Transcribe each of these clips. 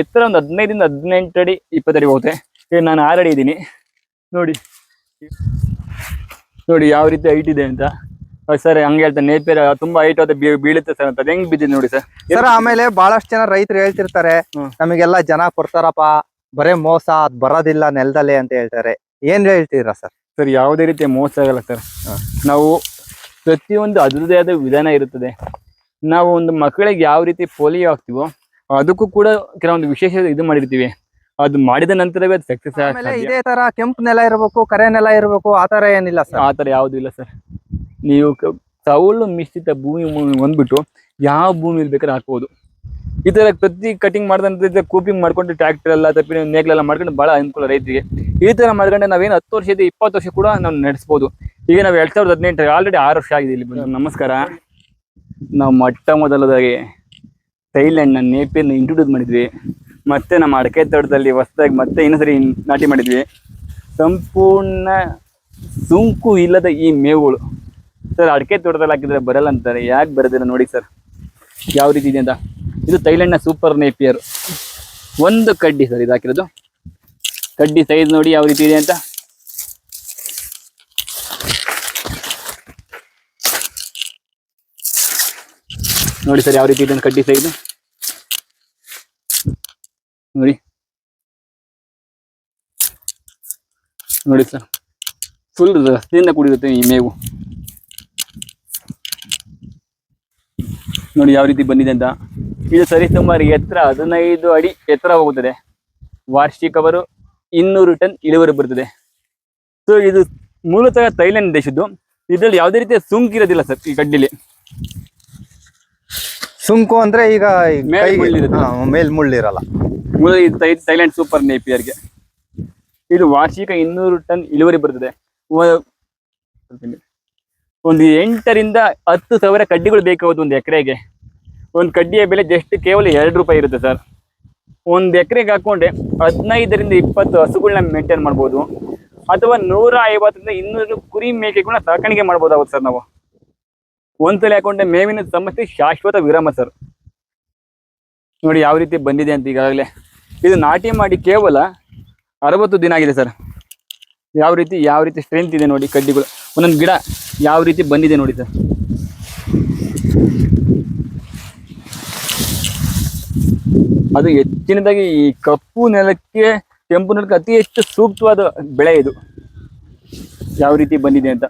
ಎತ್ತರ ಒಂದು ಹದಿನೈದಿಂದ ಹದಿನೆಂಟು ಅಡಿ ಇಪ್ಪತ್ತು ಅಡಿ ಹೋಗುತ್ತೆ. ಈಗ ನಾನು ಆರು ಅಡಿ ಇದ್ದೀನಿ. ನೋಡಿ. ನೋಡಿ ಯಾವ ರೀತಿ ಹೈಟ್ ಇದೆ ಅಂತ. ಸರ್ ಹಂಗೆ ಹೇಳ್ತಾರೆ. ನೇಪೇರ ತುಂಬಾ ಹೈಟ್ ಆದ ಬೀಳುತ್ತೆ ಸರ್ ಅಂತ. ಅದು ಹೆಂಗ್ ಬಿದ್ದಿದೆ ನೋಡಿ ಸರ್? ಸರ್ ಆಮೇಲೆ ಬಹಳಷ್ಟು ಜನ ರೈತರು ಹೇಳ್ತಿರ್ತಾರೆ ನಮಗೆಲ್ಲ ಜನ ಕೊಡ್ತಾರಪ್ಪ ಬರೇ ಮೋಸ ಅದ್ ಬರೋದಿಲ್ಲ ನೆಲದಲ್ಲಿ ಅಂತ ಹೇಳ್ತಾರೆ. ಏನ್ ಹೇಳ್ತೀರಾ ಸರ್? ಸರ್ ಯಾವುದೇ ರೀತಿಯ ಮೋಸ ಆಗಲ್ಲ ಸರ್. ನಾವು ಪ್ರತಿಯೊಂದು ಅದರದೇ ಆದ ವಿಧಾನ ಇರುತ್ತದೆ. ನಾವು ಒಂದು ಮಕ್ಕಳಿಗೆ ಯಾವ ರೀತಿ ಪೋಲಿಯೋ ಹಾಕ್ತಿವೋ ಅದಕ್ಕೂ ಕೂಡ ಕೆಲವೊಂದು ವಿಶೇಷ ಇದು ಮಾಡಿರ್ತೀವಿ. ಅದು ಮಾಡಿದ ನಂತರವೇ ಅದು ಸಕ್ಸಸ್ ಆಮೇಲೆ ಇದೇ. ತರ ಕೆಂಪು ನೆಲ ಇರಬೇಕು ಕರೆ ನೆಲ ಇರಬೇಕು ಆ ತರ ಏನಿಲ್ಲ ಸರ್. ಆ ತರ ಯಾವ್ದು ಇಲ್ಲ ಸರ್. ನೀವು ಸೌಳು ಮಿಶ್ರಿತ ಭೂಮಿ ಬಂದ್ಬಿಟ್ಟು ಹೊಂದ್ಬಿಟ್ಟು ಯಾವ ಭೂಮಿಲಿ ಬೇಕಾದ್ರೆ ಹಾಕ್ಬೋದು. ಈ ತರ ಪ್ರತಿ ಕಟಿಂಗ್ ಮಾಡಿದಂತ ಕೂಪಿಂಗ್ ಮಾಡ್ಕೊಂಡು ಟ್ರ್ಯಾಕ್ಟರ್ ಎಲ್ಲ ತಪ್ಪಿನ ನೇಗ್ಲೆಲ್ಲ ಮಾಡ್ಕೊಂಡು ಬಹಳ ಅನುಕೂಲ ರೈತರಿಗೆ. ಈ ತರ ಮಾಡ್ಕೊಂಡ್ರೆ ನಾವೇನು ಹತ್ತು ವರ್ಷ ಇದೆ ಇಪ್ಪತ್ತು ವರ್ಷ ಕೂಡ ನಾವು ನಡೆಸ್ಬೋದು. ಈಗ ನಾವು ಎರಡ್ ಸಾವಿರದ ಹದಿನೆಂಟು ಆಲ್ರೆಡಿ ಆರು ವರ್ಷ ಆಗಿದೆ ಇಲ್ಲಿ ಬಂದು. ನಮಸ್ಕಾರ. ನಾವು ಮೊಟ್ಟ ಮೊದಲದಾಗಿ ಥೈಲ್ಯಾಂಡ್ನ ನೇಪಿಯನ್ನು ಇಂಟ್ರೊಡ್ಯೂಸ್ ಮಾಡಿದ್ವಿ. ಮತ್ತೆ ನಮ್ಮ ಅಡಕೆ ತೋಟದಲ್ಲಿ ಹೊಸದಾಗಿ ಮತ್ತೆ ಇನ್ನೊಂದ್ಸರಿ ನಾಟಿ ಮಾಡಿದ್ವಿ. ಸಂಪೂರ್ಣ ಸುಂಕು ಇಲ್ಲದ ಈ ಮೇವುಗಳು. ಸರ್, ಅಡಿಕೆ ತೋಟದಲ್ಲಿ ಹಾಕಿದ್ರೆ ಬರಲ್ಲ ಅಂತಾರೆ. ಯಾಕೆ ಬರೋದಿಲ್ಲ ನೋಡಿ ಸರ್. ಯಾವ ರೀತಿ ಇದೆ ಅಂತ. ಇದು ಥೈಲ್ಯಾಂಡ್ನ ಸೂಪರ್ ನೇಪಿಯರ್. ಒಂದು ಕಡ್ಡಿ ಸರ್, ಇದು ಹಾಕಿರೋದು. ಕಡ್ಡಿ ಸೈಜ್ ನೋಡಿ ಯಾವ ರೀತಿ ಇದೆ ಅಂತ. ನೋಡಿ ಸರ್ ಯಾವ ರೀತಿ ಇದೆ ಅಂತ ಕಡ್ಡಿ ಸೈಜ್ ನೋಡಿ. ನೋಡಿ ಸರ್. ಫುಲ್ ರಸ್ತೆಯಿಂದ ಕೂಡಿರುತ್ತೆ ಈ ಮೇವು. ನೋಡಿ ಯಾವ ರೀತಿ ಬಂದಿದೆ ಅಂತ. ಇದು ಸರಿಸುಮಾರು ಎತ್ತರ, ಹದಿನೈದು ಅಡಿ ಎತ್ತರ ಹೋಗುತ್ತದೆ. ವಾರ್ಷಿಕವರು ಇನ್ನೂರು ಟನ್ ಇಳುವರಿ ಬರುತ್ತದೆ ಸೊ ಇದು ಮೂಲತಃ ಥೈಲ್ಯಾಂಡ್ ದೇಶದ್ದು ಇದರಲ್ಲಿ ಯಾವುದೇ ರೀತಿಯ ಸುಂಕಿರೋದಿಲ್ಲ ಸರ್ ಈ ಕಡ್ಡಿಲಿ. ಸುಂಕು ಅಂದ್ರೆ ಈಗ ಮೇಲ್ ಮುಳ್ಳಿರುತ್ತೆ. ಮೇಲ್ ಮುಳ್ಳಿರಲ್ಲ ಥೈ ಥೈಲ್ಯಾಂಡ್ ಸೂಪರ್ ನೇಪಿಯರ್ಗೆ. ಇದು ವಾರ್ಷಿಕ ಇನ್ನೂರು ಟನ್ ಇಳುವರಿ ಬರ್ತದೆ. ಒ- ಒಂದು ಎಂಟರಿಂದ ಹತ್ತು ಸಾವಿರ ಕಡ್ಡಿಗಳು ಬೇಕಾಗುತ್ತೆ ಒಂದು ಎಕರೆಗೆ. ಒಂದು ಕಡ್ಡಿಯ ಬೆಲೆ ಜಸ್ಟ್ ಕೇವಲ ಎರಡು ರೂಪಾಯಿ ಇರುತ್ತೆ ಸರ್. ಒಂದು ಎಕರೆಗೆ ಹಾಕೊಂಡ್ರೆ ಹದಿನೈದರಿಂದ ಇಪ್ಪತ್ತು ಹಸುಗಳನ್ನ ಮೇಂಟೈನ್ ಮಾಡ್ಬೋದು. ಅಥವಾ ನೂರ ಐವತ್ತರಿಂದ ಇನ್ನೂರು ಕುರಿ ಮೇಕೆಗಳನ್ನ ಸಾಕಾಣಿಕೆ ಮಾಡ್ಬೋದಾಗುತ್ತೆ ಸರ್ ನಾವು. ಒಂದ್ಸಲ ಹಾಕೊಂಡೆ ಮೇವಿನ ಸಮಸ್ಯೆ ಶಾಶ್ವತ ವಿರಾಮ ಸರ್. ನೋಡಿ ಯಾವ ರೀತಿ ಬಂದಿದೆ ಅಂತ ಈಗಾಗಲೇ. ಇದು ನಾಟಿ ಮಾಡಿ ಕೇವಲ ಅರವತ್ತು ದಿನ ಆಗಿದೆ ಸರ್. ಯಾವ ರೀತಿ ಯಾವ ರೀತಿ ಸ್ಟ್ರೆಂತ್ ಇದೆ ನೋಡಿ ಕಡ್ಡಿಗಳು. ಒಂದೊಂದು ಗಿಡ ಯಾವ ರೀತಿ ಬಂದಿದೆ ನೋಡಿ ಸರ್. ಅದು ಹೆಚ್ಚಿನದಾಗಿ ಈ ಕಪ್ಪು ನೆಲಕ್ಕೆ, ಕೆಂಪು ನೆಲಕ್ಕೆ ಅತಿ ಹೆಚ್ಚು ಸೂಕ್ತವಾದ ಬೆಳೆ ಇದು. ಯಾವ ರೀತಿ ಬಂದಿದೆ ಅಂತ.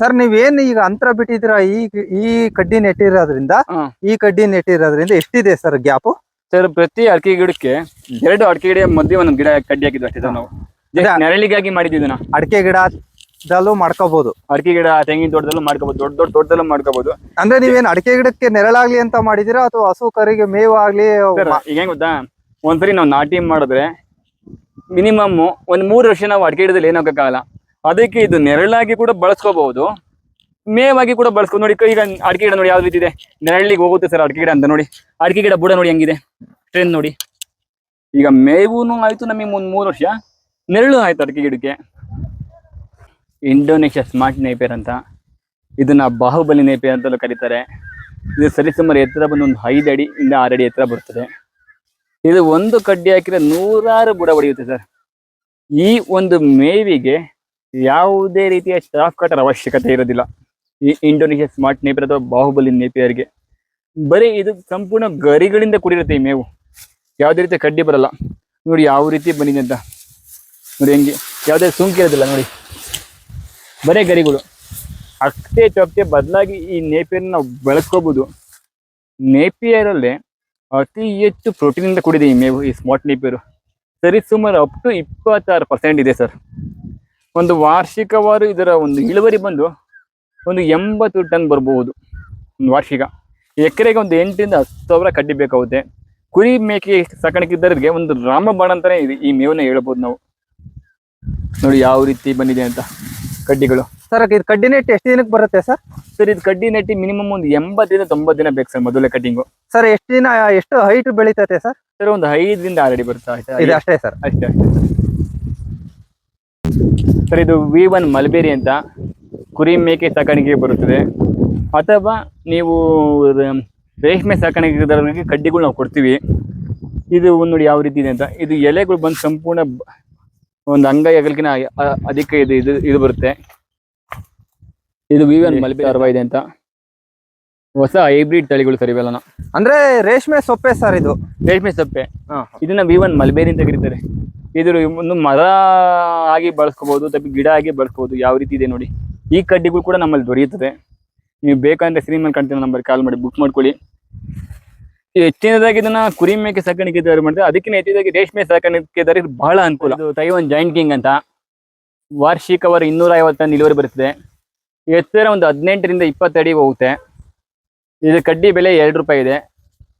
ಸರ್ ನೀವೇನ್ ಈಗ ಅಂತರ ಬಿಟ್ಟಿದ್ದೀರಾ? ಈ ಈ ಕಡ್ಡಿ ನೆಟ್ಟಿರೋದ್ರಿಂದ ಈ ಕಡ್ಡಿ ನೆಟ್ಟಿರೋದ್ರಿಂದ ಎಷ್ಟಿದೆ ಸರ್ ಗ್ಯಾಪ್? ಸರ್ ಪ್ರತಿ ಅಡಕೆ ಗಿಡಕ್ಕೆ ಎರಡು ಅಡಿಕೆ ಗಿಡ ಮಧ್ಯೆ ಒಂದೊಂದು ಗಿಡ ಕಡ್ಡಿ ಹಾಕಿದ್ವಿ ಅಷ್ಟೇ ನಾವು. ನೆರಳಿಗಾಗಿ ಮಾಡಿದ್ವಿ ನಾವು ಅಡಿಕೆ ಗಿಡದಲ್ಲೂ ಮಾಡ್ಕೋಬಹುದು ಅಡಿಕೆ ಗಿಡ ತೆಂಗಿನ ತೋಟದಲ್ಲೂ ಮಾಡ್ಕೋಬಹುದು ದೊಡ್ಡ ದೊಡ್ಡ ತೋಟದಲ್ಲೂ ಮಾಡ್ಕೋಬಹುದು ಅಂದ್ರೆ ನೀವೇನ್ ಅಡಿಕೆ ಗಿಡಕ್ಕೆ ನೆರಳಾಗ್ಲಿ ಅಂತ ಮಾಡಿದಿರಾ ಅಥವಾ ಹಸು ಕರಿಗೆ ಮೇವು ಆಗ್ಲಿ? ಸರ್ ಈಗ ಹೆಂಗ್ ಗೊತ್ತಾ? ಒಂದ್ಸರಿ ನಾವು ನಾಟಿ ಮಾಡಿದ್ರೆ ಮಿನಿಮಮ್ ಒಂದ್ ಮೂರು ವರ್ಷ ನಾವು ಅಡಿಕೆ ಗಿಡದಲ್ಲಿ ಏನಾಗಕ್ಕಾಗಲ್ಲ ಅದಕ್ಕೆ ಇದು ನೆರಳಾಗಿ ಕೂಡ ಬಳಸ್ಕೋಬಹುದು. ಮೇವಾಗಿ ಕೂಡ ಬಳಸ್ಕೊಂಡು ನೋಡಿ, ಈಗ ಅಡಿಕೆ ಗಿಡ ನೋಡಿ ಯಾವ ರೀತಿ ಇದೆ? ನೆರಳಿಗೆ ಹೋಗುತ್ತೆ ಸರ್ ಅಡಿಕೆ ಗಿಡ ಅಂತ ನೋಡಿ. ಅಡಿಕೆ ಗಿಡ ಬುಡ ನೋಡಿ ಹೆಂಗಿದೆ? ಟ್ರೆಂಡ್ ನೋಡಿ. ಈಗ ಮೇವುನು ಆಯ್ತು ನಮಗೆ ಮುಂದ್ ಮೂರು ವರ್ಷ. ನೆರಳು ಆಯ್ತು ಅಡಿಕೆ ಗಿಡಕ್ಕೆ. ಇಂಡೋನೇಷ್ಯಾ ಸ್ಮಾರ್ಟ್ ನೇಪಿಯರ್ ಅಂತ. ಇದನ್ನ ಬಾಹುಬಲಿ ನೇಪಿಯರ್ ಅಂತಲೂ ಕರೀತಾರೆ. ಇದು ಸರಿಸುಮಾರು ಎತ್ತರ ಬಂದು ಒಂದು ಐದು ಅಡಿ ಇಂದ ಆರು ಅಡಿ ಎತ್ತರ ಬರ್ತದೆ. ಇದು ಒಂದು ಕಡ್ಡಿ ಹಾಕಿದ್ರೆ ನೂರಾರು ಬುಡ ಹೊಡೆಯುತ್ತೆ ಸರ್. ಈ ಒಂದು ಮೇವಿಗೆ ಯಾವುದೇ ರೀತಿಯ ಸ್ಟಾಫ್ ಕಟರ್ ಅವಶ್ಯಕತೆ ಇರೋದಿಲ್ಲ. ಈ ಇಂಡೋನೇಷ್ಯಾ ಸ್ಮಾರ್ಟ್ ನೇಪಿಯರ್ ಅಥವಾ ಬಾಹುಬಲಿ ನೇಪಿಯರ್ಗೆ ಬರೀ ಇದು ಸಂಪೂರ್ಣ ಗರಿಗಳಿಂದ ಕೂಡಿರುತ್ತೆ ಈ ಮೇವು. ಯಾವುದೇ ರೀತಿಯ ಕಡ್ಡಿ ಬರಲ್ಲ. ನೋಡಿ ಯಾವ ರೀತಿ ಬಂದಿದೆ ಅಂತ. ನೋಡಿ ಹೆಂಗೆ. ಯಾವುದೇ ಸುಂಕಿರೋದಿಲ್ಲ ನೋಡಿ. ಬರೇ ಗರಿಗಳು. ಅಷ್ಟೇ ಚೊಕ್ಕೆ ಬದಲಾಗಿ ಈ ನೇಪಿಯರ್ ನಾವು ಬೆಳೆಸ್ಕೋಬಹುದು ನೇಪಿಯರಲ್ಲಿ ಅತಿ ಹೆಚ್ಚು ಪ್ರೋಟೀನ್ ಇಂದ ಕೂಡಿದೆ ಈ ಮೇವು, ಈ ಸ್ಮಾರ್ಟ್ ನೇಪಿಯರು ಸರಿ ಸುಮಾರು ಅಪ್ ಟು ಇಪ್ಪತ್ತಾರು ಪರ್ಸೆಂಟ್ ಇದೆ ಸರ್. ಒಂದು ವಾರ್ಷಿಕವಾರು ಇದರ ಒಂದು ಇಳುವರಿ ಬಂದು ಒಂದು ಎಂಬತ್ತು ಟನ್ ಬರಬಹುದು ಒಂದು ವಾರ್ಷಿಕ. ಎಕರೆಗೆ ಒಂದು ಎಂಟರಿಂದ ಹತ್ತು ಸಾವಿರ ಕಡ್ಡಿ ಬೇಕಾಗುತ್ತೆ. ಕುರಿ ಮೇಕೆ ಸಾಕಾಣಿಕೆ ಇದ್ದವರಿಗೆ ಒಂದು ರಾಮಬಾಣ ಅಂತಾನೆ ಇದೆ ಈ ಮೇವನ್ನ ಹೇಳ್ಬೋದು ನಾವು. ನೋಡಿ ಯಾವ ರೀತಿ ಬಂದಿದೆ ಅಂತ ಕಡ್ಡಿಗಳು. ಸರ್ ಇದು ಕಡ್ಡಿ ನೆಟ್ಟು ಎಷ್ಟು ದಿನಕ್ಕೆ ಬರುತ್ತೆ ಸರ್? ಸರ್ ಇದು ಕಡ್ಡಿ ನೆಟ್ಟಿ ಮಿನಿಮಮ್ ಒಂದು ಎಂಬತ್ತರಿಂದ ತೊಂಬತ್ತು ದಿನ ಬೇಕು ಸರ್ ಮೊದಲೇ ಕಟ್ಟಿಂಗು. ಸರ್ ಎಷ್ಟು ದಿನ ಎಷ್ಟು ಹೈಟ್ ಬೆಳೀತೈತೆ ಸರ್? ಸರ್ ಒಂದು ಐದರಿಂದ ಆರಡಿ ಬರುತ್ತೆ. ಇದು ಅಷ್ಟೇ ಸರ್? ಅಷ್ಟೇ ಅಷ್ಟೇ ಸರ್ ಇದು ವಿ ಒನ್ ಮಲ್ಬೇರಿ ಅಂತ ಕುರಿ ಮೇಕೆ ಸಾಕಾಣಿಕೆಗೆ ಬರುತ್ತದೆ. ಅಥವಾ ನೀವು ರೇಷ್ಮೆ ಸಾಕಾಣಿಕೆದಾರರಿಗೆ ಕಡ್ಡಿಗಳು ನಾವು ಕೊಡ್ತೀವಿ. ಇದು ಒಂದು ನೋಡಿ ಯಾವ ರೀತಿ ಇದೆ ಅಂತ. ಇದು ಎಲೆಗಳು ಬಂದು ಸಂಪೂರ್ಣ ಒಂದು ಅಂಗೈ ಅಗಲಿಕಿನ ಅಧಿಕ ಇದು ಇದು ಇದು ಬರುತ್ತೆ. ಇದು ವಿವನ್ ಮಲ್ಬೆ ಅರ್ವ ಇದೆ ಅಂತ. ಹೊಸ ಹೈಬ್ರಿಡ್ ತಳಿಗಳು ಸರ್ ಇವೆಲ್ಲ. ಅಂದ್ರೆ ರೇಷ್ಮೆ ಸೊಪ್ಪೆ ಸರ್ ಇದು. ರೇಷ್ಮೆ ಸೊಪ್ಪೆ. ಇದನ್ನ ವಿ ಒನ್ ಮಲ್ಬೇರಿ ಅಂತ ಕರೀತಾರೆ. ಇದು ಒಂದು ಮರ ಆಗಿ ಬಳಸ್ಕೋಬಹುದು ಅಥವಾ ಗಿಡ ಆಗಿ ಬಳಸ್ಕೋಬಹುದು ಯಾವ ರೀತಿ ಇದೆ ನೋಡಿ. ಈ ಕಡ್ಡಿಗಳು ಕೂಡ ನಮ್ಮಲ್ಲಿ ದೊರೆಯುತ್ತದೆ. ನೀವು ಬೇಕಂದ್ರೆ ಸಿನಿಮಾ ಕಾಣ್ತೀನಿ ನಂಬರ್ ಕಾಲ್ ಮಾಡಿ ಬುಕ್ ಮಾಡ್ಕೊಳ್ಳಿ. ಹೆಚ್ಚಿನದಾಗಿ ಇದನ್ನ ಕುರಿ ಮೇಕೆ ಸಾಕಾಣಿಕೆದಾರರು ಮಾಡಿದ್ರೆ ಅದಕ್ಕಿಂತ ಹೆಚ್ಚಿದಾಗಿ ರೇಷ್ಮೆ ಸಾಕಾಣಿಕೆದಾರರಿಗೆ ಬಹಳ ಅನುಕೂಲ. ಇದು ತೈವಾನ್ ಜಾಯಿಂಟ್ ಕಿಂಗ್ ಅಂತ. ವಾರ್ಷಿಕವಾರ ಇನ್ನೂರ ಐವತ್ತು ಇಳುವರಿ ಬರುತ್ತದೆ. ಎತ್ತರ ಒಂದು ಹದಿನೆಂಟರಿಂದ ಇಪ್ಪತ್ತು ಅಡಿ ಹೋಗುತ್ತೆ. ಇದು ಕಡ್ಡಿ ಬೆಲೆ ಎರಡು ರೂಪಾಯಿ ಇದೆ.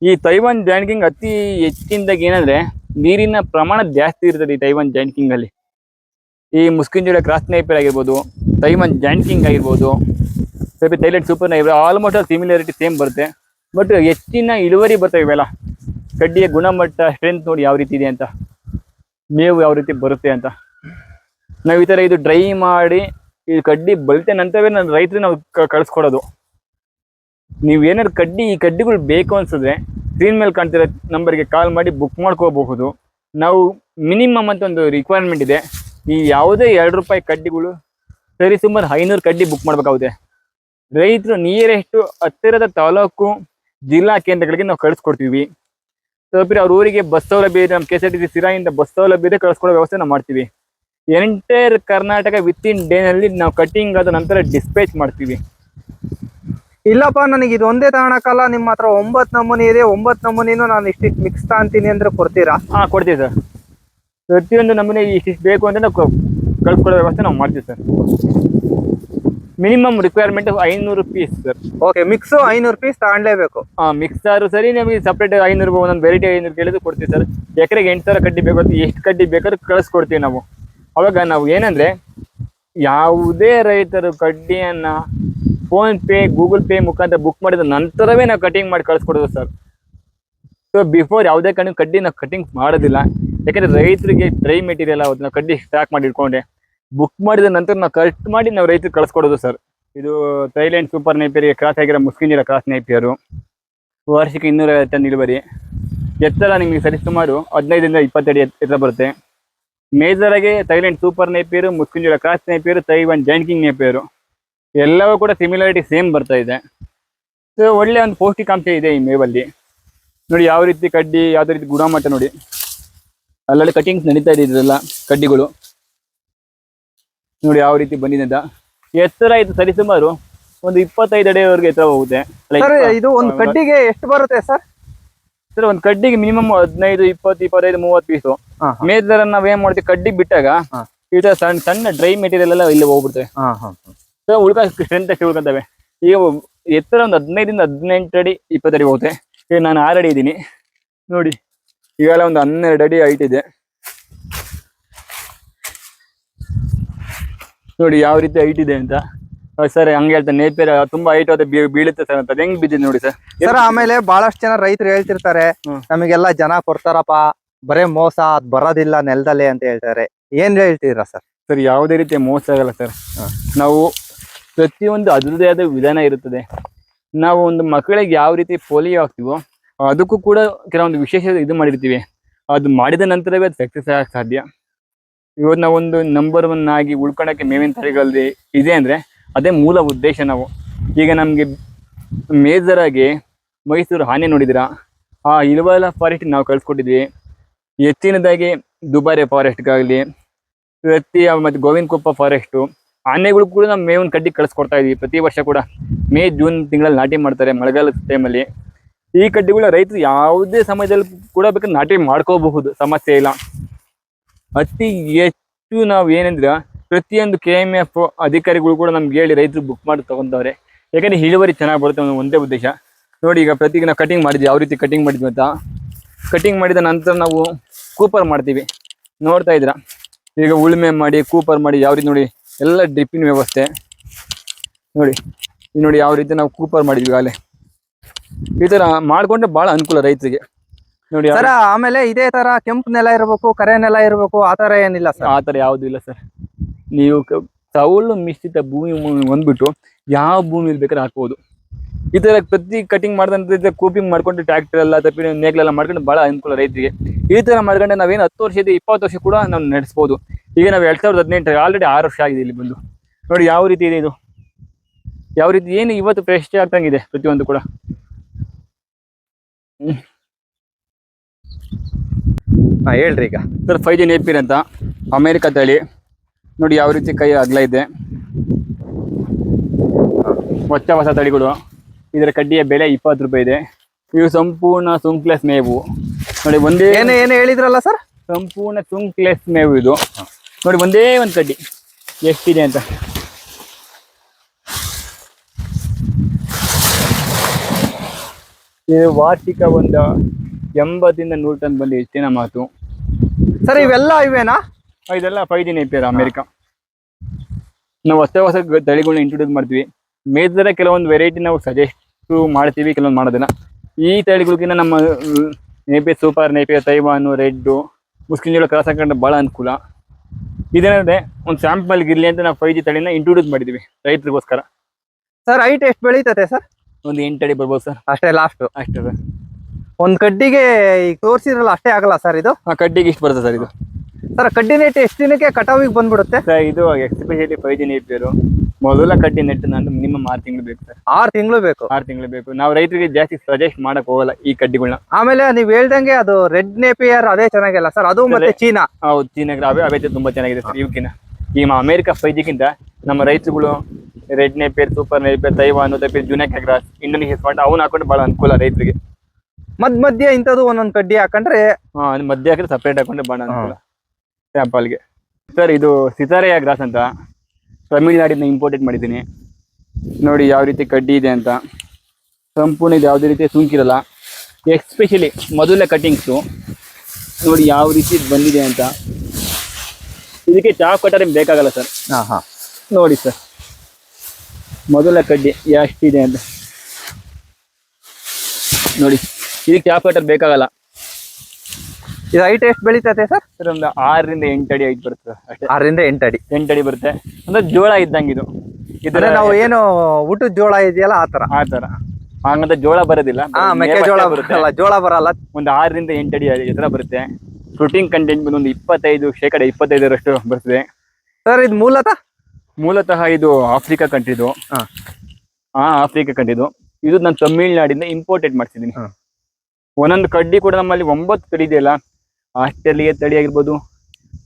ಈ ತೈವಾನ್ ಜಾಯಿಂಟ್ ಕಿಂಗ್ ಅತಿ ಹೆಚ್ಚಿನದಾಗಿ ಏನಂದ್ರೆ ನೀರಿನ ಪ್ರಮಾಣ ಜಾಸ್ತಿ ಇರ್ತದೆ ಈ ತೈವಾನ್ ಜಾಯಿಂಟ್ ಕಿಂಗ್ ಅಲ್ಲಿ. ಈ ಮುಸ್ಕಿಂಜುಳ ಕ್ರಾಸ್ ನೈಪರ್ ಆಗಿರ್ಬೋದು ತೈವಾನ್ ಜಾಯಿಂಟ್ ಕಿಂಗ್ ಆಗಿರ್ಬೋದು, ಸ್ವಲ್ಪ Thailand super napier almost similarity same ಬರುತ್ತೆ. ಬಟ್ ಹೆಚ್ಚಿನ ಇಳುವರಿ ಬರ್ತವೆ ಇವೆಲ್ಲ. ಕಡ್ಡಿಯ ಗುಣಮಟ್ಟ ಸ್ಟ್ರೆಂತ್ ನೋಡಿ ಯಾವ ರೀತಿ ಇದೆ ಅಂತ. ಮೇವು ಯಾವ ರೀತಿ ಬರುತ್ತೆ ಅಂತ. ನಾವು ಈ ಥರ ಇದು ಡ್ರೈ ಮಾಡಿ, ಈ ಕಡ್ಡಿ ಬಲಿತೆ ನಂತರವೇ ನಾನು ರೈತರಿಗೆ ನಾವು ಕಳಿಸ್ಕೊಡೋದು. ನೀವೇನಾದ್ರು ಕಡ್ಡಿ, ಈ ಕಡ್ಡಿಗಳು ಬೇಕು ಅನ್ಸಿದ್ರೆ ಸ್ಕ್ರೀನ್ ಮೇಲೆ ಕಾಣ್ತಿರೋ ನಂಬರ್ಗೆ ಕಾಲ್ ಮಾಡಿ ಬುಕ್ ಮಾಡ್ಕೋಬಹುದು. ನಾವು ಮಿನಿಮಮ್ ಅಂತ ಒಂದು ರಿಕ್ವೈರ್ಮೆಂಟ್ ಇದೆ. ಈ ಯಾವುದೇ ಎರಡು ರೂಪಾಯಿ ಕಡ್ಡಿಗಳು ಸರಿ ಸುಮಾರು ಐನೂರು ಕಡ್ಡಿ ಬುಕ್ ಮಾಡಬೇಕಾಗುತ್ತೆ. ರೈತರು ನಿಯರೆಷ್ಟು ಹತ್ತಿರದ ತಾಲೂಕು ಜಿಲ್ಲಾ ಕೇಂದ್ರಗಳಿಗೆ ನಾವು ಕಳಿಸ್ಕೊಡ್ತೀವಿ. ಸ್ವಲ್ಪ ಅವ್ರ ಊರಿಗೆ ಬಸ್ ಸೌಲಭ್ಯ ಇದೆ, ನಮ್ಮ K S R T C ಸಿರಾಯಿಂದ bus ಸೌಲಭ್ಯ ಇದೆ, ಕಳಿಸ್ಕೊಡೋ ವ್ಯವಸ್ಥೆ ನಾವು ಮಾಡ್ತೀವಿ. ಎಂಟೈರ್ ಕರ್ನಾಟಕ ವಿತ್ ಇನ್ ಡೇನಲ್ಲಿ ನಾವು ಕಟ್ಟಿಂಗ್ ಆದ ನಂತರ ಡಿಸ್ಪ್ಯಾಚ್ ಮಾಡ್ತೀವಿ. ಇಲ್ಲಪ್ಪ ನನಗೆ ಇದು ಒಂದೇ ತಗೊಳಕಲ್ಲ ನಿಮ್ಮ ಹತ್ರ ಒಂಬತ್ತು ನಮೂನಿ ಇದೆ ಒಂಬತ್ತು ನಮೂನಿನೂ ನಾನು ಇಷ್ಟಿಷ್ಟು ಮಿಕ್ಸ್ ತಾಂತೀನಿ ಅಂದ್ರೆ ಕೊಡ್ತೀರಾ? ಹಾ ಕೊಡ್ತೀವಿ ಸರ್. ಪ್ರತಿಯೊಂದು ನಮೂನೆ ಇಷ್ಟಿಷ್ಟು ಬೇಕು ಅಂತ ನಾವು ಕಳ್ಕೊಳ್ಳೋ ವ್ಯವಸ್ಥೆ ನಾವು ಮಾಡ್ತೀವಿ ಸರ್. ಮಿನಿಮಮ್ ರಿಕ್ವೈರ್ಮೆಂಟ್ ಐನೂರು ಪೀಸ್ ಸರ್. ಓಕೆ ಮಿಕ್ಸು ಐನೂರು ಪೀಸ್ ತಗೊಳ್ಲೇಬೇಕು ಮಿಕ್ಸರ್ ಸರಿ ನಮಗೆ ಸಪ್ರೇಟ್ ಐನೂರು ರೂಪಾಯಿ ಒಂದೊಂದು ವೆರೈಟಿ ಐನೂರು ಕೇಳಿದ್ರು ಕೊಡ್ತೀವಿ ಸರ್. ಎಕರೆಗೆ ಎಂಟು ಸಾವಿರ ಕಡ್ಡಿ ಬೇಕು ಅಂತ ಎಷ್ಟು ಕಡ್ಡಿ ಬೇಕಾದ್ರೂ ಕಳಿಸ್ಕೊಡ್ತೀವಿ ನಾವು. ಅವಾಗ ನಾವು ಏನಂದ್ರೆ ಯಾವುದೇ ರೈತರು ಕಡ್ಡಿಯನ್ನ ಫೋನ್ ಪೇ ಗೂಗಲ್ ಪೇ ಮುಖಾಂತರ ಬುಕ್ ಮಾಡಿದ ನಂತರವೇ ನಾವು ಕಟಿಂಗ್ ಮಾಡಿ ಕಳಿಸ್ಕೊಡೋದು ಸರ್ ಸೊ ಬಿಫೋರ್ ಯಾವುದೇ ಕಣ್ಣು ಕಡ್ಡಿ ನಾವು ಕಟಿಂಗ್ ಮಾಡೋದಿಲ್ಲ. ಯಾಕಂದ್ರೆ ರೈತರಿಗೆ ಡ್ರೈ ಮೆಟೀರಿಯಲ್ ಅವತ್ತು ನಾವು ಕಡ್ಡಿ ಸ್ಟಾಕ್ ಮಾಡಿ ಇಟ್ಕೊಂಡೆ. ಬುಕ್ ಮಾಡಿದ ನಂತರ ನಾವು ಕಟ್ ಮಾಡಿ ನಾವು ರೈತರಿಗೆ ಕಳಿಸ್ಕೊಡೋದು ಸರ್ ಇದು ಥೈಲ್ಯಾಂಡ್ ಸೂಪರ್ ನೈಪಿಯರಿಗೆ ಕ್ರಾಸ್ ಆಗಿರೋ ಮುಸ್ಕಿಂಜಿರ ಕ್ರಾಸ್ ನೈಪಿಯರು ವಾರ್ಷಿಕ ಇನ್ನೂರ ಟನ್ ಇಳುವರಿ. ಎತ್ತರ ನಿಮಗೆ ಸರಿಸುಮಾರು ಹದಿನೈದರಿಂದ ಇಪ್ಪತ್ತೆರಡು ಎತ್ತ ಎತ್ತರ ಬರುತ್ತೆ. ಮೇಜರ್ ಆಗಿ Thailand super napier ಮುಸ್ಕಿಂಜಿರ cross napier Taiwan jointing napier ಎಲ್ಲವೂ ಕೂಡ ಸಿಮಿಲಾರಿಟಿ ಸೇಮ್ ಬರ್ತಾ ಇದೆ. ಸೊ ಒಳ್ಳೆ ಒಂದು ಪೌಷ್ಟಿಕಾಂಶ ಇದೆ ಈ ಮೇವಲ್ಲಿ. ನೋಡಿ ಯಾವ ರೀತಿ ಕಡ್ಡಿ ಯಾವುದೇ ರೀತಿ ಗುಣಮಟ್ಟ ನೋಡಿ. ಅಲ್ಲಲ್ಲಿ ಕಟಿಂಗ್ಸ್ ನಡೀತಾ ಇದೆ ಇದೆಲ್ಲ ಕಡ್ಡಿಗಳು. ನೋಡಿ ಯಾವ ರೀತಿ ಬಂದಿದೆ ಅಂತ. ಎತ್ತರ ಇದು ಸರಿಸುಮಾರು ಒಂದು ಇಪ್ಪತ್ತೈದು ಅಡಿವರೆಗೆ ಎತ್ತರ ಹೋಗುತ್ತೆ. ಇದು ಒಂದು ಕಡ್ಡಿಗೆ ಎಷ್ಟು ಬರುತ್ತೆ ಸರ್? ಸರ್ ಒಂದು ಕಡ್ಡಿಗೆ ಮಿನಿಮಮ್ ಹದಿನೈದು ಇಪ್ಪತ್ತು ಇಪ್ಪತ್ತೈದು ಮೂವತ್ತು ಪೀಸು ಮೇಜರ್ ನಾವೇನ್ ಮಾಡ್ತೀವಿ ಕಡ್ಡಿ ಬಿಟ್ಟಾಗ. ಈ ತರ ಸಣ್ಣ ಸಣ್ಣ ಡ್ರೈ ಮೆಟೀರಿಯಲ್ ಎಲ್ಲ ಇಲ್ಲಿ ಹೋಗ್ಬಿಡ್ತೇವೆ ಹಾ ಹಾ ಸೊ ಉಳ್ಕ ಸ್ಟ್ರೆಂತ್ ಅಷ್ಟು ಉಳ್ಕೊಂತವೆ ಈಗ ಎತ್ತರ ಒಂದು ಹದಿನೈದಿಂದ ಹದಿನೆಂಟು ಅಡಿ ಇಪ್ಪತ್ತು ಅಡಿ ಹೋಗುತ್ತೆ. ಈಗ ನಾನು ಆರು ಅಡಿ ಇದ್ದೀನಿ. ನೋಡಿ ಈಗೆಲ್ಲ ಒಂದು ಹನ್ನೆರಡು ಅಡಿ ಹೈಟ್ ಇದೆ. ನೋಡಿ ಯಾವ ರೀತಿ ಹೈಟ್ ಇದೆ ಅಂತ. ಸರ್ ಹಂಗೆ ಹೇಳ್ತಾರೆ ನೇಪೇರ ತುಂಬಾ ಹೈಟ್ ಹೋದ ಬೀಳುತ್ತೆ ಸರ್ ಅಂತ. ಹೆಂಗ್ ಬಿದ್ದಿದೆ ನೋಡಿ ಸರ್? ಸರ್ ಆಮೇಲೆ ಬಹಳಷ್ಟು ಜನ ರೈತರು ಹೇಳ್ತಿರ್ತಾರೆ ನಮಗೆಲ್ಲ ಜನ ಕೊಡ್ತಾರಪ್ಪ ಬರೇ ಮೋಸ ಅದ್ ಬರೋದಿಲ್ಲ ನೆಲದಲ್ಲೇ ಅಂತ ಹೇಳ್ತಾರೆ. ಏನ್ ಹೇಳ್ತೀರಾ ಸರ್? ಸರ್ ಯಾವುದೇ ರೀತಿಯ ಮೋಸ ಆಗಲ್ಲ ಸರ್. ನಾವು ಪ್ರತಿಯೊಂದು ಅದರದೇ ಆದ ವಿಧಾನ ಇರುತ್ತದೆ. ನಾವು ಒಂದು ಮಕ್ಕಳಿಗೆ ಯಾವ ರೀತಿ ಪೋಲಿಯೋ ಆಗ್ತೀವೋ, ಅದಕ್ಕೂ ಕೂಡ ಕೆಲವೊಂದು ವಿಶೇಷ ಇದು ಮಾಡಿರ್ತೀವಿ. ಅದು ಮಾಡಿದ ನಂತರವೇ ಅದು ಸಕ್ಸಸ್ ಆಗಕ್ಕೆ ಸಾಧ್ಯ. ಇವತ್ತು ನಾವೊಂದು ನಂಬರ್ ಒನ್ ಆಗಿ ಉಳ್ಕೊಳಕ್ಕೆ ಮೇವಿನ ತಳಿಗಳಲ್ಲಿ ಇದೆ ಅಂದ್ರೆ ಅದೇ ಮೂಲ ಉದ್ದೇಶ ನಾವು. ಈಗ ನಮಗೆ ಮೇಜರ್ ಆಗಿ ಮೈಸೂರು ಹಾನಿ ನೋಡಿದಿರಾ ಆ ಇಳುವಲ ಫಾರೆಸ್ಟ್ ನಾವು ಕಳಿಸ್ಕೊಟ್ಟಿದ್ವಿ. ಹೆಚ್ಚಿನದಾಗಿ ದುಬಾರಿ ಫಾರೆಸ್ಟ್ಗಾಗಲಿ ಪ್ರತಿ ಮತ್ತೆ ಗೋವಿಂದ ಕೊಪ್ಪ ಫಾರೆಸ್ಟು ಆನೆಗಳು ಕೂಡ ನಾವು ಮೇವಿನ ಕಡ್ಡಿ ಕಳಿಸ್ಕೊಡ್ತಾ ಇದೀವಿ. ಪ್ರತಿ ವರ್ಷ ಕೂಡ ಮೇ, ಜೂನ್ ತಿಂಗಳಲ್ಲಿ ನಾಟಿ ಮಾಡ್ತಾರೆ ಮಳೆಗಾಲದ ಟೈಮಲ್ಲಿ ಈ ಕಡ್ಡಿಗಳ ರೈತರು ಯಾವುದೇ ಸಮಯದಲ್ಲಿ ಕೂಡ ಬೇಕಾದ್ರೆ ನಾಟಿ ಮಾಡ್ಕೋಬಹುದು, ಸಮಸ್ಯೆ ಇಲ್ಲ. ಅತಿ ಹೆಚ್ಚು ನಾವು ಏನಂದ್ರೆ ಪ್ರತಿಯೊಂದು ಕೆ ಎಂ ಎಫ್ ಅಧಿಕಾರಿಗಳು ಕೂಡ ನಮ್ಗೆ ಹೇಳಿ ರೈತರು ಬುಕ್ ಮಾಡಿ ತಗೊಂಡವ್ರೆ. ಯಾಕಂದ್ರೆ ಇಳುವರಿ ಚೆನ್ನಾಗಿ ಬರುತ್ತೆ ಅನ್ನೋ ಒಂದೇ ಉದ್ದೇಶ. ನೋಡಿ ಈಗ ಪ್ರತಿ ನಾವು ಕಟಿಂಗ್ ಮಾಡಿದ್ವಿ, ಯಾವ ರೀತಿ ಕಟಿಂಗ್ ಮಾಡಿದ್ವಿ ಅಂತ. ಕಟಿಂಗ್ ಮಾಡಿದ ನಂತರ ನಾವು ಕೂಪರ್ ಮಾಡ್ತೀವಿ. ನೋಡ್ತಾ ಇದ್ರ ಈಗ ಉಳುಮೆ ಮಾಡಿ ಕೂಪರ್ ಮಾಡಿ, ಯಾವ ರೀತಿ ನೋಡಿ ಎಲ್ಲ ಡ್ರಿಪ್ಪಿನ ವ್ಯವಸ್ಥೆ. ನೋಡಿ ಈಗ ನೋಡಿ ಯಾವ ರೀತಿ ನಾವು ಕೂಪರ್ ಮಾಡಿದ್ವಿ ಆಗಲೇ. ಈ ತರ ಮಾಡಿಕೊಂಡ್ರೆ ಬಹಳ ಅನುಕೂಲ ರೈತರಿಗೆ. ನೋಡಿ ಸರ ಆಮೇಲೆ ಇದೇ ತರ ಕೆಂಪು ನೆಲ ಇರಬೇಕು ಕರೆ ನೆಲ ಇರಬೇಕು ಆ ತರ ಏನಿಲ್ಲ ಸರ್? ಆ ಥರ ಯಾವುದೂ ಇಲ್ಲ ಸರ್. ನೀವು ತೌಳು ಮಿಶ್ರಿತ ಭೂಮಿ ಬಂದ್ಬಿಟ್ಟು ಯಾವ ಭೂಮಿಲಿ ಬೇಕಾದ್ರೆ ಹಾಕ್ಬೋದು. ಈ ತರ ಪ್ರತಿ ಕಟಿಂಗ್ ಮಾಡಿದಂತ ಕೂಪಿಂಗ್ ಮಾಡ್ಕೊಂಡು ಟ್ರ್ಯಾಕ್ಟರ್ ಎಲ್ಲ ತಪ್ಪಿ ನೇಗ್ಲೆಲ್ಲ ಮಾಡ್ಕೊಂಡು ಬಹಳ ಅನುಕೂಲ ರೈತರಿಗೆ. ಈ ತರ ಮಾಡ್ಕೊಂಡ್ರೆ ನಾವೇನು ಹತ್ತು ವರ್ಷ ಇದೆ ಇಪ್ಪತ್ತು ವರ್ಷ ಕೂಡ ನಾವು ನಡೆಸ್ಬೋದು. ಈಗ ನಾವು ಎರಡ್ ಸಾವಿರದ ಹದಿನೆಂಟರ ಆಲ್ರೆಡಿ ಆರು ವರ್ಷ ಆಗಿದೆ ಇಲ್ಲಿ ಬಂದು. ನೋಡಿ ಯಾವ ರೀತಿ ಇದೆ ಇದು. ಯಾವ ರೀತಿ ಏನು ಇವತ್ತು ಫ್ರೆಶ್ ಆಗ್ತಂಗಿದೆ ಪ್ರತಿಯೊಂದು ಕೂಡ. ಹಾ ಹೇಳ್ರಿ ಈಗ. ಸರ್ ಫೈವ್ ಜಿ ನೇಪಿರ್ ಅಂತ ಅಮೇರಿಕಾ ತಳಿ. ನೋಡಿ ಯಾವ ರೀತಿ ಕೈ ಅಗಲ ಇದೆ. ಹೊಸ ಹೊಸ ತಳಿಗಳು. ಇದರ ಕಡ್ಡಿಯ ಬೆಲೆ ಇಪ್ಪತ್ತು ರೂಪಾಯಿ ಇದೆ. ಇವು ಸಂಪೂರ್ಣ ಸುಂಕ್ಲೆಸ್ ಮೇವು. ನೋಡಿ ಒಂದೇ ಏನು ಏನು ಹೇಳಿದ್ರಲ್ಲ ಸರ್ ಸಂಪೂರ್ಣ ಸುಂಕ್ಲೆಸ್ ಮೇವು ಇದು. ನೋಡಿ ಒಂದೇ ಒಂದು ಕಡ್ಡಿ. ಎಷ್ಟಿದೆ ಅಂತ. ಇದು ವಾರ್ಷಿಕ ಒಂದು ಎಂಬತ್ತಿಂದ ನೂರು ಟನ್ ಬಂದು ಹೆಚ್ಚಿನ ಮಾತು. ಸರ್ ಇವೆಲ್ಲ ಇವೇನಾ? ಇದೆಲ್ಲ ಫೈವ್ ದಿನ ಇಪ್ಪ ಅಮೆರಿಕ. ನಾವು ಹೊಸ ಹೊಸ ತಳಿಗಳನ್ನ ಇಂಟ್ರೊಡ್ಯೂಸ್ ಮಾಡ್ತೀವಿ. ಮೇಜರ ಕೆಲವೊಂದು ವೆರೈಟಿ ನಾವು ಸಜೆಸ್ಟ್ ಮಾಡ್ತೀವಿ ಕೆಲವೊಂದು ಮಾಡೋದಿಲ್ಲ ಈ ತಳಿಗಳಿಗಿಂತ ನಮ್ಮ napier super napier Taiwan red Muslim ಜೋಳ ಕ್ರಾಸ್ ಹಾಕೊಂಡ್ರೆ ಭಾಳ ಅನುಕೂಲ. ಇದೇನಂದ್ರೆ ಒಂದು ಸ್ಯಾಂಪಲ್ ಇರಲಿ ಅಂತ ನಾವು ಫೈವ್ ಜಿ ತಳಿನ ಇಂಟ್ರೊಡ್ಯೂಸ್ ಮಾಡಿದ್ದೀವಿ ರೈತರಿಗೋಸ್ಕರ. ಸರ್ ಹೈಟ್ ಎಷ್ಟು ಬೆಳೀತದೆ ಸರ್ ಒಂದು ಎಂಟು ಅಡಿ ಬರ್ಬೋದು ಸರ್ ಅಷ್ಟೇ ಲಾಸ್ಟ್ ಅಷ್ಟೇ ಸರ್ ಒಂದ್ ಕಡ್ಡಿಗೆ ಈಗ ತೋರಿಸಿರಲ್ಲ ಅಷ್ಟೇ ಆಗಲ್ಲ ಸರ್ ಇದು? ಆ ಕಡ್ಡಿಗೆ ಇಷ್ಟು ಬರುತ್ತೆ ಸರ್ ಇದು. ಸರ್ ಕಡ್ಡಿ ನೆಟ್ ಎಷ್ಟು ದಿನಕ್ಕೆ ಕಟಾವಿಗೆ ಬಂದ್ಬಿಡುತ್ತೆ? ಸರ್ ಇದು ಎಕ್ಸ್ಪೆಷಲಿ ಫೈವ್ ಜಿ ನೇಪಿಯರು ಮೊದಲ ಕಡ್ಡಿ ನೆಟ್ಟು ನಾನು ಮಿನಿಮಮ್ ಆರು ತಿಂಗಳು ಬೇಕು ಸರ್. ಆರು ತಿಂಗಳು ಬೇಕು? ಆರು ತಿಂಗಳು ಬೇಕು. ನಾವು ರೈತರಿಗೆ ಜಾಸ್ತಿ ಸಜೆಸ್ಟ್ ಮಾಡಕ್ ಹೋಗಲ್ಲ ಈ ಕಡ್ಡಿಗಳನ್ನ ಆಮೇಲೆ ನೀವ್ ಹೇಳ್ದಂಗೆ ಅದು ರೆಡ್ ನೇಪಿಯರ್ ಅದೇ ಚೆನ್ನಾಗಿಲ್ಲ ಸರ್. ಅದು ಮತ್ತೆ ಚೀನಾ. ಹೌದು ಚೀನಾಗ್ರ ಅವೇ ಅವೇ ತುಂಬಾ ಚೆನ್ನಾಗಿದೆ ಸರ್ ಇವಕ್ಕಿನ ಈ ಅಮೆರಿಕ ಫೈಜಿಗಿಂತ ನಮ್ಮ ರೈತರುಗಳು red napier super napier Taiwan ತೈಪಿಯರ್ junior ಕ್ಯಾಗ್ರಾಸ್ ಇಂಡೋನೇಷಿಯಸ್ ಸ್ಪಾಟ್ ಅವನ್ನ ಹಾಕೊಂಡು ಬಹಳ ಅನುಕೂಲ ರೈತರಿಗೆ. ಮಧ್ಯ ಮಧ್ಯೆ ಇಂಥದ್ದು ಒಂದೊಂದು ಕಡ್ಡಿ ಹಾಕೊಂಡ್ರೆ ಹಾ ಮಧ್ಯ ಹಾಕಿದ್ರೆ ಸಪ್ರೇಟ್ ಹಾಕೊಂಡ್ರೆ ಬಹಳ ಅನುಕೂಲ. ಸ್ಯಾಂಪಲ್ಗೆ ಸರ್ ಇದು ಸಿತಾರೆಯ ಗ್ರಾಸ್ ಅಂತ. ತಮಿಳ್ನಾಡಿಂದ ಇಂಪೋರ್ಟೆಡ್ ಮಾಡಿದ್ದೀನಿ. ನೋಡಿ ಯಾವ ರೀತಿ ಕಡ್ಡಿ ಇದೆ ಅಂತ. ಸಂಪೂರ್ಣ ಇದು ಯಾವುದೇ ರೀತಿ ಸುಂಕಿರಲ್ಲ ಎಸ್ಪೆಷಲಿ ಮೊದಲೇ ಕಟ್ಟಿಂಗ್ಸು ನೋಡಿ ಯಾವ ರೀತಿ ಬಂದಿದೆ ಅಂತ. ಇದಕ್ಕೆ ಚಾಪ್ ಕಟ್ಟರ್ ಬೇಕಾಗಲ್ಲ ಸರ್. ಹಾಂ ಹಾಂ. ನೋಡಿ ಸರ್. ಮೊದಲ ಕಡ್ಡಿ ಎಷ್ಟಿದೆ ಅಂತ. ನೋಡಿ ಇದಕ್ಕೆ ಚಾಪ್ ಕಟ್ಟರ್ ಬೇಕಾಗಲ್ಲ. ಇದು ಹೈಟ್ ಎಷ್ಟು ಬೆಳೀತದೆ ಸರ್ ಸರ್ ಒಂದು ಆರರಿಂದ ಎಂಟು ಅಡಿ ಐದು ಬರುತ್ತೆ ಆರರಿಂದ ಎಂಟು ಅಡಿ. ಎಂಟು ಅಡಿ ಬರುತ್ತೆ. ಅಂದ್ರೆ ಜೋಳ ಇದ್ದಂಗೆ ಇದು. ಇದರ ನಾವು ಏನು ಊಟದ ಜೋಳ ಇದೆಯಲ್ಲ ಆ ತರ ಆ ತರ ಹಂಗಂತ ಜೋಳ ಬರೋದಿಲ್ಲ. ಜೋಳ ಬರುತ್ತೆ. ಬರುತ್ತಲ್ಲ ಜೋಳ ಬರಲ್ಲ. ಒಂದು ಆರರಿಂದ ಎಂಟು ಅಡಿ ಎತ್ತರ ಬರುತ್ತೆ. ಪ್ರೋಟೀನ್ ಕಂಟೆಂಟ್ ಬಂದು ಒಂದು ಇಪ್ಪತ್ತೈದು ಶೇಕಡ ಇಪ್ಪತ್ತೈದರಷ್ಟು ಬರ್ತದೆ. ಸರ್ ಇದು ಮೂಲತಃ? ಮೂಲತಃ ಇದು ಆಫ್ರಿಕಾ ಕಂಟ್ರಿದು ಹಾ. ಆ ಆಫ್ರಿಕಾ ಕಂಟ್ರಿದು ಇದು. ನಾನು ತಮಿಳ್ನಾಡಿಂದ ಇಂಪೋರ್ಟೆಡ್ ಮಾಡ್ತಿದ್ದೀನಿ. ಒಂದೊಂದು ಕಡ್ಡಿ ಕೂಡ ನಮ್ಮಲ್ಲಿ ಒಂಬತ್ತು ಕಡಿ ಇದೆಯಲ್ಲ ಆಸ್ಟ್ರೇಲಿಯಾ ತಳಿ ಆಗಿರ್ಬೋದು,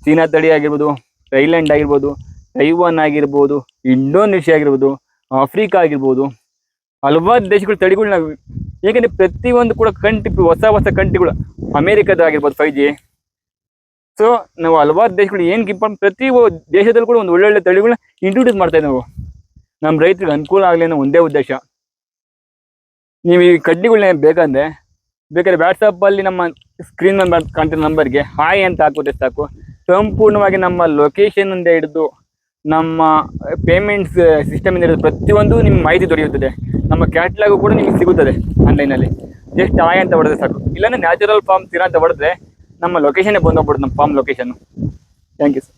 ಚೀನಾ ತಳಿ ಆಗಿರ್ಬೋದು, ಥೈಲ್ಯಾಂಡ್ ಆಗಿರ್ಬೋದು, ತೈವಾನ್ ಆಗಿರ್ಬೋದು, ಇಂಡೋನೇಷ್ಯಾ ಆಗಿರ್ಬೋದು, ಆಫ್ರಿಕಾ ಆಗಿರ್ಬೋದು, ಹಲವಾರು ದೇಶಗಳ ತಳಿಗಳನ್ನ ಏಕೆಂದರೆ ಪ್ರತಿಯೊಂದು ಕೂಡ ಕಂಟ್ರಿ, ಹೊಸ ಹೊಸ ಕಂಟ್ರಿಗಳು ಅಮೇರಿಕಾದ ಆಗಿರ್ಬೋದು ಫೈವ್ ಜಿ ಸೊ ನಾವು ಹಲವಾರು ದೇಶಗಳು ಏನು ಇಂಪಾರ್ಟ್ ಪ್ರತಿ ದೇಶದಲ್ಲೂ ಕೂಡ ಒಂದು ಒಳ್ಳೊಳ್ಳೆ ತಳಿಗಳನ್ನ ಇಂಟ್ರೊಡ್ಯೂಸ್ ಮಾಡ್ತಾ ನಾವು. ನಮ್ಮ ರೈತರಿಗೆ ಅನುಕೂಲ ಆಗಲಿ ಅನ್ನೋ ಒಂದೇ ಉದ್ದೇಶ. ನೀವು ಈ ಕಡ್ಡಿಗಳನ್ನ ಬೇಕಂದ್ರೆ ಬೇಕಾದ್ರೆ ವಾಟ್ಸಪ್ಪಲ್ಲಿ ನಮ್ಮ ಸ್ಕ್ರೀನ್ ನಂಬರ್ಗೆ ನಂಬರ್ಗೆ ಹಾಯ್ ಅಂತ ಹಾಕೋದೆ ಸಾಕು. ಸಂಪೂರ್ಣವಾಗಿ ನಮ್ಮ ಲೊಕೇಶನ್ ಲೊಕೇಶನಿಂದ ಹಿಡಿದು ನಮ್ಮ ಪೇಮೆಂಟ್ಸ್ ಸಿಸ್ಟಮಿಂದ ಹಿಡಿದು ಪ್ರತಿಯೊಂದು ನಿಮ್ಮ ಮಾಹಿತಿ ದೊರೆಯುತ್ತದೆ. ನಮ್ಮ ಕ್ಯಾಟ್ಲಾಗು ಕೂಡ ನಿಮಗೆ ಸಿಗುತ್ತದೆ ಆನ್ಲೈನಲ್ಲಿ ಜಸ್ಟ್ ಹಾಯ್ ಅಂತ ಹೊಡೆದ್ರೆ ಸಾಕು. ಇಲ್ಲಾಂದ್ರೆ ನ್ಯಾಚುರಲ್ ಫಾರ್ಮ್ ತೀರಾ ಅಂತ ಹೊಡೆದ್ರೆ ನಮ್ಮ ಲೊಕೇಶನ್ನೇ ಬಂದೋಗ್ಬಿಡುತ್ತೆ ನಮ್ಮ farm location thank you sir